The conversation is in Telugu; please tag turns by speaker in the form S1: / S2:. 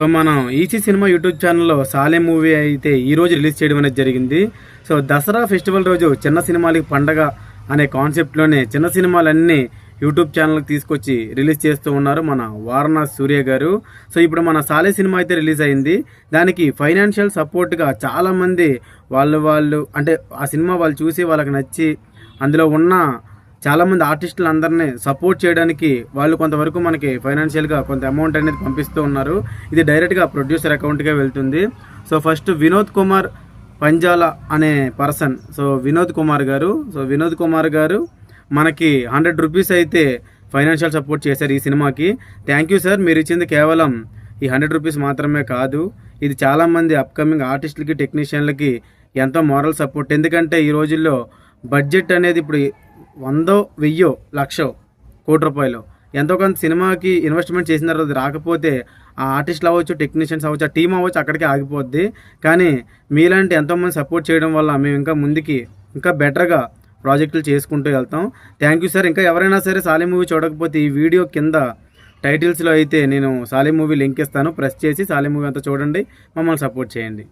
S1: సో మనం ఈసీ సినిమా యూట్యూబ్ ఛానల్లో సాలే మూవీ అయితే ఈరోజు రిలీజ్ చేయడం అనేది జరిగింది. సో దసరా ఫెస్టివల్ రోజు చిన్న సినిమాలకి పండగ అనే కాన్సెప్ట్లోనే చిన్న సినిమాలన్నీ యూట్యూబ్ ఛానల్కి తీసుకొచ్చి రిలీజ్ చేస్తూ ఉన్నారు మన వారణాసి సూర్య గారు. సో ఇప్పుడు మన సాలే సినిమా అయితే రిలీజ్ అయింది. దానికి ఫైనాన్షియల్ సపోర్ట్గా చాలామంది వాళ్ళు వాళ్ళు అంటే ఆ సినిమా వాళ్ళు చూసి వాళ్ళకి నచ్చి అందులో ఉన్న చాలామంది ఆర్టిస్టులు అందరినీ సపోర్ట్ చేయడానికి వాళ్ళు కొంతవరకు మనకి ఫైనాన్షియల్గా కొంత అమౌంట్ అనేది పంపిస్తూ ఉన్నారు. ఇది డైరెక్ట్గా ప్రొడ్యూసర్ అకౌంట్కే వెళ్తుంది. సో ఫస్ట్ వినోద్ కుమార్ పంజాల అనే పర్సన్ సో వినోద్ కుమార్ గారు సో వినోద్ కుమార్ గారు మనకి హండ్రెడ్ రూపీస్ అయితే ఫైనాన్షియల్ సపోర్ట్ చేశారు ఈ సినిమాకి. థ్యాంక్ యూ సార్ మీరు ఇచ్చింది కేవలం ఈ హండ్రెడ్ రూపీస్ మాత్రమే కాదు. ఇది చాలామంది అప్కమింగ్ ఆర్టిస్టులకి టెక్నీషియన్లకి ఎంతో మారల్ సపోర్ట్. ఎందుకంటే ఈ రోజుల్లో బడ్జెట్ అనేది ఇప్పుడు వందో వెయ్యో లక్షో కోటి రూపాయలు. ఎంతో కొంత సినిమాకి ఇన్వెస్ట్మెంట్ చేసిన తర్వాత రాకపోతే ఆ ఆర్టిస్ట్లు అవ్వచ్చు టెక్నీషియన్స్ అవ్వచ్చు ఆ టీం అవ్వచ్చు అక్కడికి ఆగిపోద్ది. కానీ మీలాంటి ఎంతోమంది సపోర్ట్ చేయడం వల్ల మేము ఇంకా ముందుకి ఇంకా బెటర్గా ప్రాజెక్టులు చేసుకుంటూ వెళ్తాం. Thank you sir. ఇంకా ఎవరైనా సరే సాలీ మూవీ చూడకపోతే ఈ వీడియో కింద టైటిల్స్లో అయితే నేను సాలీ మూవీ లింక్ ఇస్తాను. ప్రెస్ చేసి సాలీ మూవీ అంతా చూడండి. మమ్మల్ని సపోర్ట్ చేయండి.